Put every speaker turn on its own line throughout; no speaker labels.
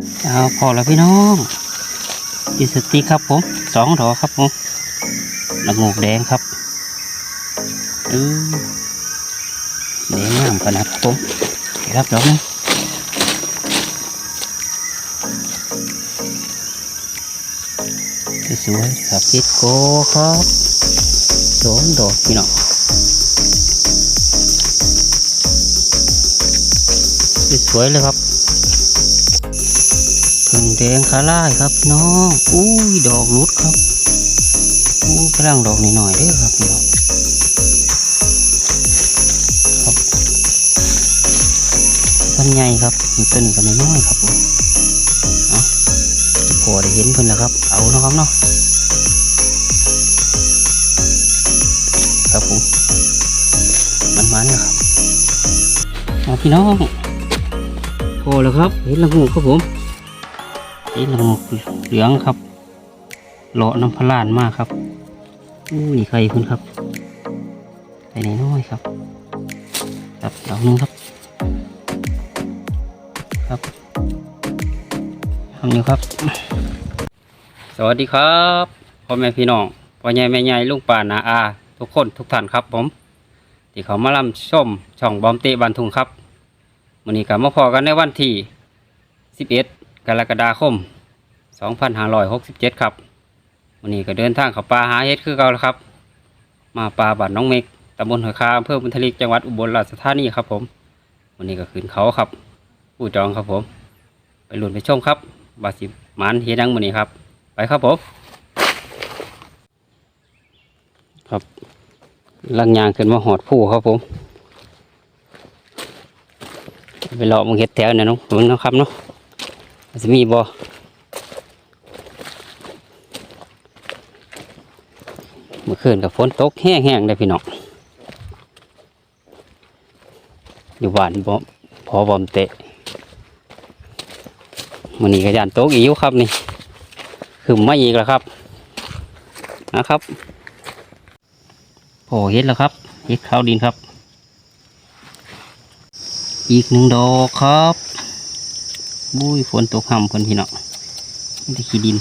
เอาพอแล้วพี่น้องอิสติครับผมสองดอกครับผมละโงกแดงครับเออแดงงามขนาดครับผมเดี๋ยวรับดอกหนึงสวยครับพิดโกครับสองดอกพี่น้องสวยเลยครับ ผึ่งแดงขาล่ายครับพี่น้องอุ้ยดอกรุดครับอู้กำลังดอกหน่อยๆเด้อครับพี่น้องครับต้นใหญ่ครับมีต้นนี้ก็น้อยๆครับผมเอาพอได้เห็นเพิ่นแล้วครับ เอาเนาะครับเนาะครับผมมันๆนะครับเอาพี่น้องพอแล้วครับ เห็นละงูครับผม นี่ละงเหลืองครับเลาะน้ำพลานมากครับอู้นี่ใครคุณครับใส่ในน้อยครับครับดอกนึงครับ ครับทำอยู่ครับ สวัสดีครับพ่อแม่พี่น้องพ่อใหญ่แม่ใหญ่ลุงป่านาอา ทุกคนทุกท่านครับผมที่เขามาล่ำชมช่องบอมเตะบันทุงครับวันนี้ก็มาพอกันในวันที่ 11 กรกฎาคม 2567 ครับวันนี้ก็เดินทางเข้าป่าหาเฮ็ดคือเก่าแล้วครับ มาป่าบ้านน้องเมกตำบลหัวคาอำเภอบุญทลิกจังหวัดอุบลราชธานีครับผมวันนี้ก็ขึ้นเขาครับ ผู้จองครับผม ไปลุ้นไปชมครับบาสิมันเฮ็ดหยังมื้อนี้ครับ ไปครับผมครับลังยางขึ้นมาหอดผู้ครับผมไปเลาะมึงเฮ็ดแถวเนี่ยน้องมึงนะครับเนาะจะมีบ่เมื่อคืนกับฝนตกแห้งๆเลยพี่น้องอยู่บ้านบ่พอบอมเตะมันนี้ก็ยานตกอีกครับนี่คือไม่อีกแล้วครับนะครับโอ้เห็ดแล้วครับเห็ดข้าวดินครับ อีกหนึ่งดอกครับบุ้ยฝนตกห่ำคนพี่น้องนี่ตะขี้ดิน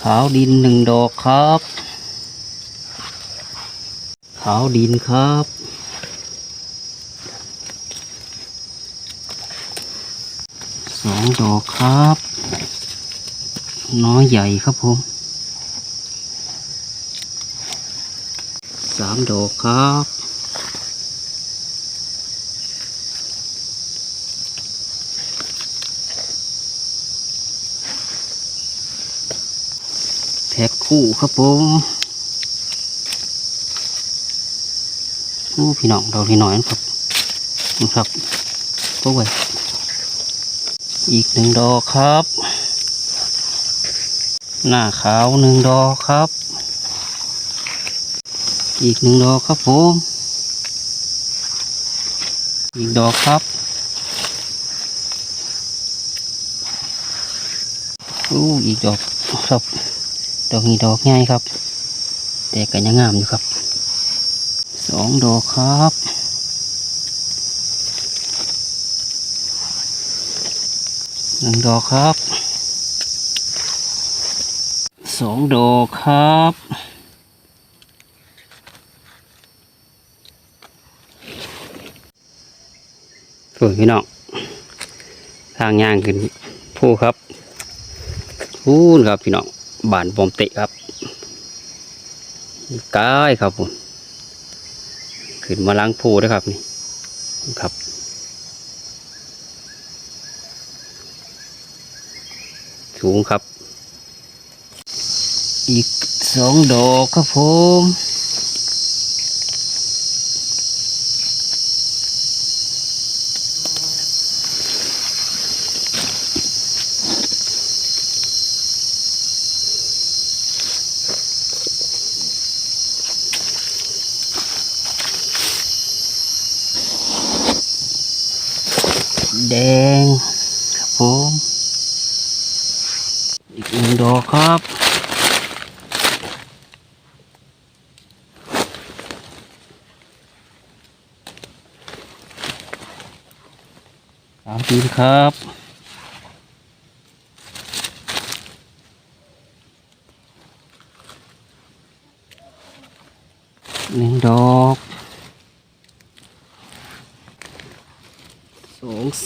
ขาวดินหนึ่งดอกครับ ขาวดินครับสองดอกครับ น้อยใหญ่ครับผมสามดอกครับแพ็คคู่ครับผม โอ้พี่น้องดอกนิดหน่อยนะครับนี่ครับตัวไว้อีกหนึ่งดอกครับ หน้าขาวหนึ่งดอกครับ อีกหนึ่งดอกครับผมอีกดอกครับโอ้อีกดอกครับ ดอกนี้ดอกง่ายครับ แต่ก็ยังงามอยู่ครับ สองดอกครับหนึ่งดอกครับสองดอกครับส่วนพี่น้องทางย่างขึ้นผู้ครับพูนครับพี่น้องบานบอมเตะครับกายครับผม ขึ้นมาล้างผูด้วยครับนี่ครับสูงครับ อีกสองดอกครับผม แดงครับผมอีกหนึ่งดอกครับสามตีนครับหนึ่งดอก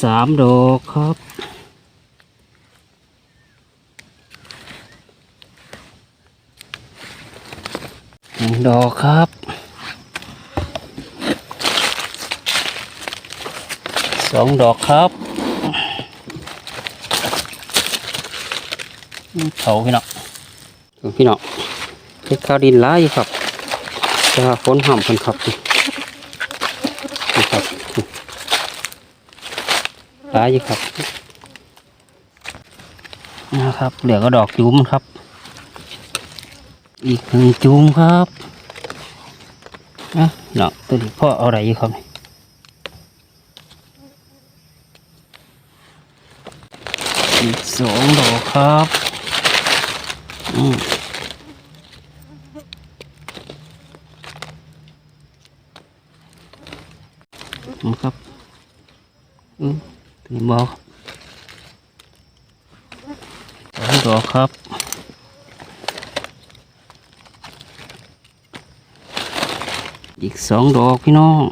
สามดอกครับ หนึ่งดอกครับสองดอกครับเผาพี่น้องพี่น้องเฮ็ดข้าวดินร้ายอยู่ครับจะฝนห่ำเพิ่นครับนี่ครับ ร้ายอยู่ครับนะครับ เหลือก็ดอกจุ้มครับ อีกหนึ่งจุ้มครับอะเนาะตัวนี้พ่อเอาอะไรอยู่ครับอีกสองดอกครับอืมนะครับอืม นี้บอกสองดอกครับอีกสองดอกพี่น้อง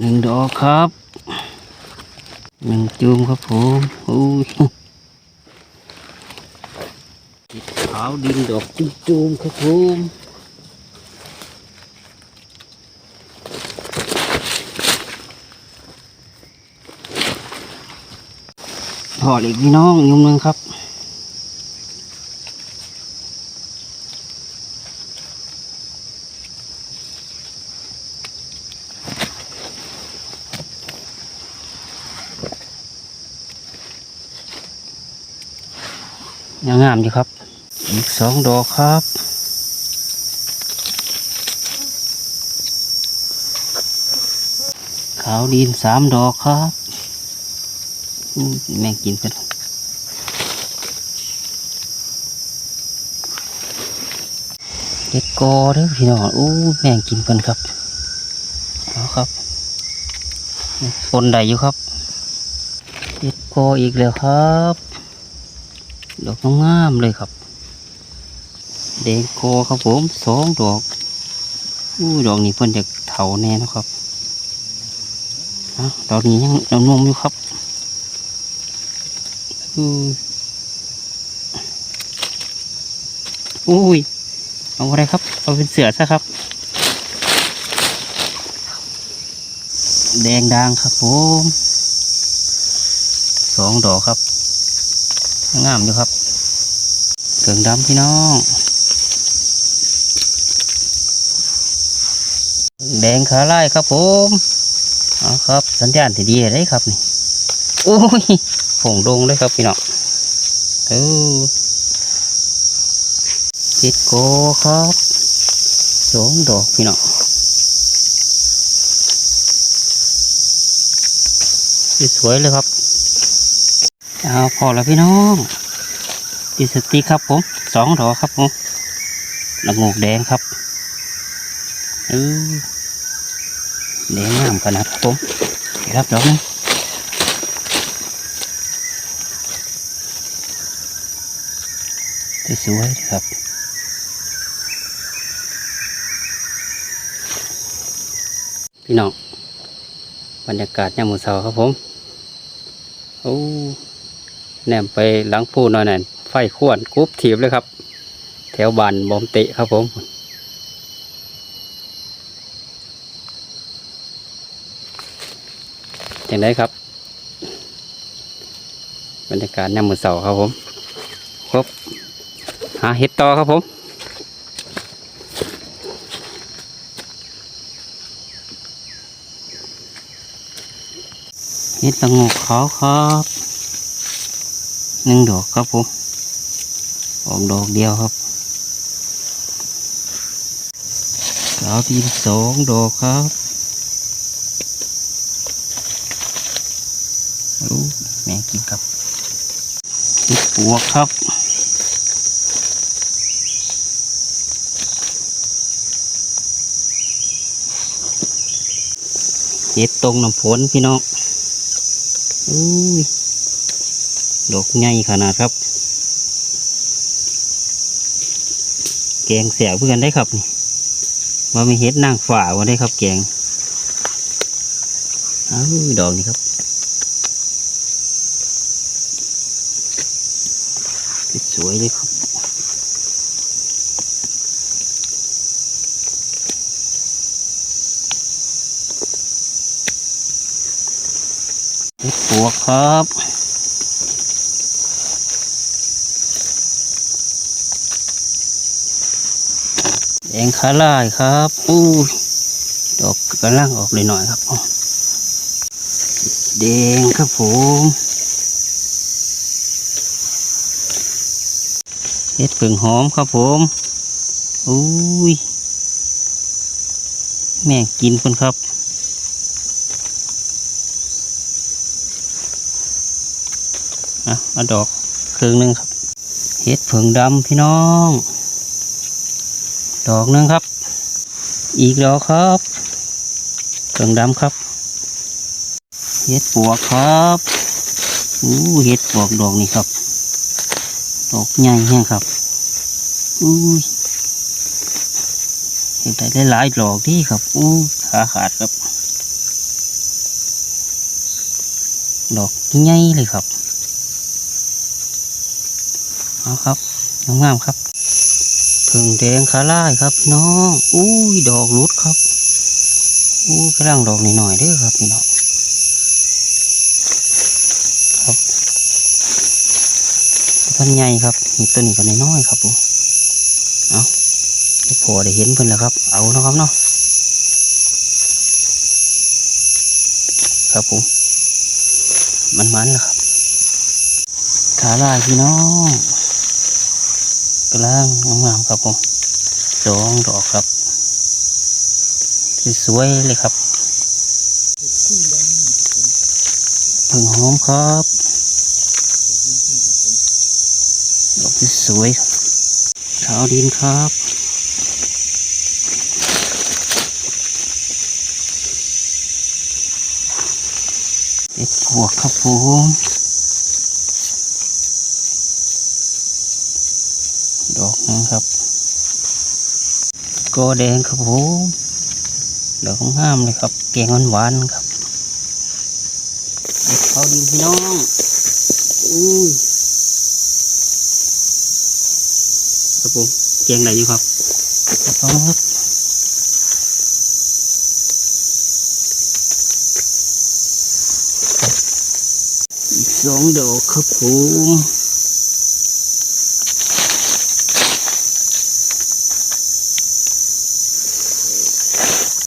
หนึ่งดอกครับหนึ่งจูมครับผมอุ้ยติดขาวดินดอกจุจูมครับผม อดอีกพี่น้องยุมหนึ่งครับยังงามอยู่ครับ อีกสองดอกครับ ขาวดินสามดอกครับ แม่งกินกันเด็ดกอเด้อพี่น้องอู้แม่งกินกันครับเอาครับปนใดอยู่ครับเด็ดกออีกแล้วครับดอกงามเลยครับแดงโคครับผมสองดอกอู้ดอกนี้เพิ่นจะเถาแน่นะครับอะดอกนี้ยังนมนมอยู่ครับ อุ้ย เอาอะไรครับ เอาเป็นเสือซะครับ แดงดังครับผมสองดอกครับ งามอยู่ครับเกิงดำพี่น้อง แดงขาไล่ครับผม เอาครับ สัญญาณที่ดีเลยครับนี่ โอ้ย ผงลงเลยครับพี่น้องเออติดโกครับสองดอกพี่น้องสวยเลยครับเอาพอแล้วพี่น้องติดสติครับผมสองดอกครับผมละงูแดงครับเออแดงงามขนาดครับผมเดี๋ยวรับดอกหนึง สวยๆครับพี่น้องบรรยากาศยามมื้อเช้าครับผมโอ้แนมไปหลังพูหน่อยนั่นไฟขวนกรุ๊บถีบเลยครับ แถวบานบอมเตะครับผมอย่างไรครับ บรรยากาศยามมือเสาครับผม ครบ หาเห็ดต่อครับผมเห็ดตะงกขาวครับหนึ่งดอกครับผมออกดอกเดียวครับขาวทีสองดอกครับโอ้แม่กินครับเห็ดปวกครับ เห็ดตรงน้ำฝนพี่น้องอุ้ยดอกใหญ่ขนาดครับ แกงเสียเพื่อนได้ครับนี่ว่ามีเฮ็ดนางฝ่าว่าได้ครับ แกงอ้าวดอกนี่ครับสวยเลยครับ เฮ็ดปวครับ แดงขาลายครับอู้ยดอกกำลังออกเลยหน่อยครับแดงครับผมเห็ดผึ่งหอมครับผมอุ้ย แม่งกินคนครับ อะเอาดอกครึ่งหนึ่งครับเห็ดผึ่งดำพี่น้อง ดอกหนึงครับ อีกดอกครับเครื่องดำครับ เห็ดปวกครับอู้เห็ดปวกดอกนี่ครับ ดอกใหญ่แห้งครับอู้เห็ดได้หลายดอกที่ครับอู้ขาขาดครับ ดอกใหญ่เลยครับ เอาครับงามๆครับผึ่งแดงขาล่ายครับพี่น้องอุ้ยดอกรุดครับอู้กำลังดอกหน่อยๆเด้อครับพี่น้องครับต้นใหญ่ครับนี่ต้นนี้ก็น้อยๆครับผมเอาพอได้เห็นเพิ่นแล้วครับ เอานะครับเนาะครับผมมันๆแล้วครับขาลายพี่น้อง กำลังงามๆครับผมสองดอกครับสวยเลยครับผึ่งหอมครับดอกที่สวยขาวดินครับเอ็ดพวกครับผม ดอกห นึงครับกอแดงครับผมดอกงามเลยครับแกงหวานๆครับเด็ดเขาดินพี่น้องอุ้ยครับผมแกงไหนอยู่ครับต้องครับอีกสองดอกครับผม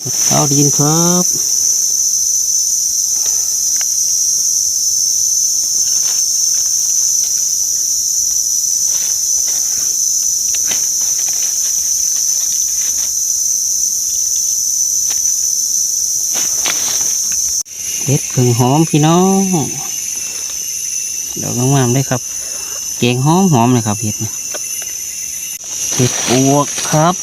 เอาดินครับเห็ดผึ่งหอมพี่น้องดอกงามๆเลยครับ เกงหอมหอมเลยครับเห็ดนะเห็ดปวกครับ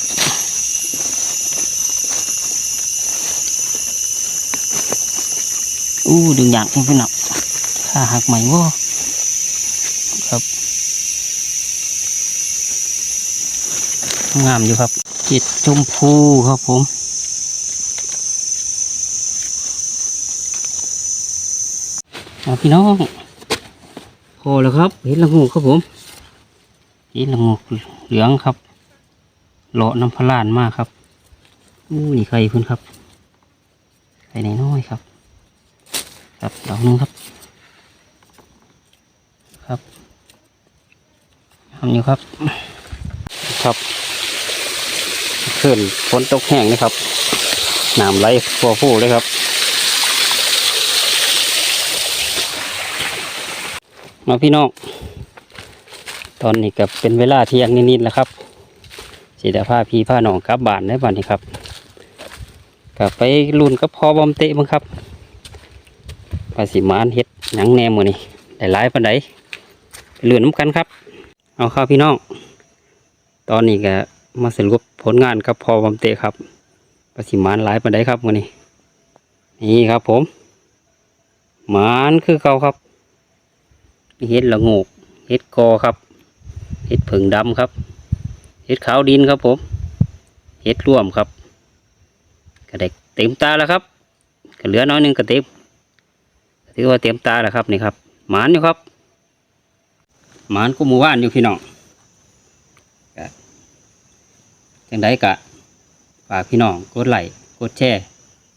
อู้ดึงอย่างเองพี่น้องถ้าหักใหม่ว่ครับ งามอยู่ครับเห็ดชมพูครับผมพี่น้อง พอแล้วครับเห็ดละงูครับผมเห็ดละงูเหลืองครับเลาะน้ำพะลานมากครับอู้นี่ไข่เพิ่นครับไข่น้อยครับ ครับดอกนึงครับ ครับทำอยู่ครับ ครับขึ้นฝนตกแห้งนะครับน้ำไหลฟัวฟูเลยครับ มาพี่น้องตอนนี้ก็เป็นเวลาเที่ยงนิดๆแล้วครับสีดาผ้าพี่ผ้าหนองกลับบ้านได้บ้านนี้ครับกลับไปรุ่นกับพอบอมเตะมั้งครับ ภาษีมานเฮ็ดหยังแนมมือนี่ได้หลายปันไดไปเลื่อนน้ำกันครับ เอาครับพี่น้อง ตอนนี้ก็มาสรุปผลงานกับพอบอมเตะครับภาษีมานหลายปันไดครับมือนี้นี่ครับผมหมานคือเก่าครับเห็ดละโงกเห็ดกอครับเห็ดผึ่งดำครับเเห็ดขาวดินครับผมเห็ดร่วมครับก็ได้เต็มตาแล้วครับก็เหลือน้อยนึงก็เต็ม ถือว่าเต็มตาแล้วครับนี่ครับ หมานอยู่ครับ หมานกูหมู่บ้านอยู่พี่น้องจังไดกะฝากพี่น้องกดไลค์กดแชร์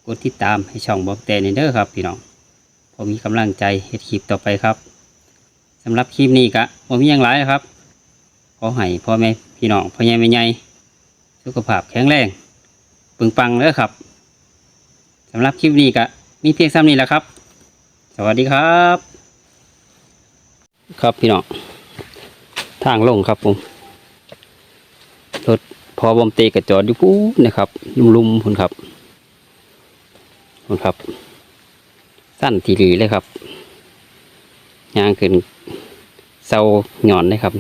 กดติดตามให้ช่องบอบแต่นี่เด้อครับ พี่น้องพอมีกำลังใจเฮ็ดคลิปต่อไปครับสำหรับคลิปนี้กะผมมีอย่างไรครับขอให้พ่อแม่พี่น้องพ่อใหญ่แม่ใหญ่สุขภาพแข็งแรงปึงปังเลยครับสำหรับคลิปนี้ก็มีเพียงซ้ำนี้แหละครับ สวัสดีครับ ครับพี่น้องทางลงครับผมรถพอบอมเตกระจอดอยู่ปุ๊บนะครับ ลุมๆคุณครับคุณครับ สั้นทีรีเลยครับยางขึ้นเสาหย่อนเลยครับ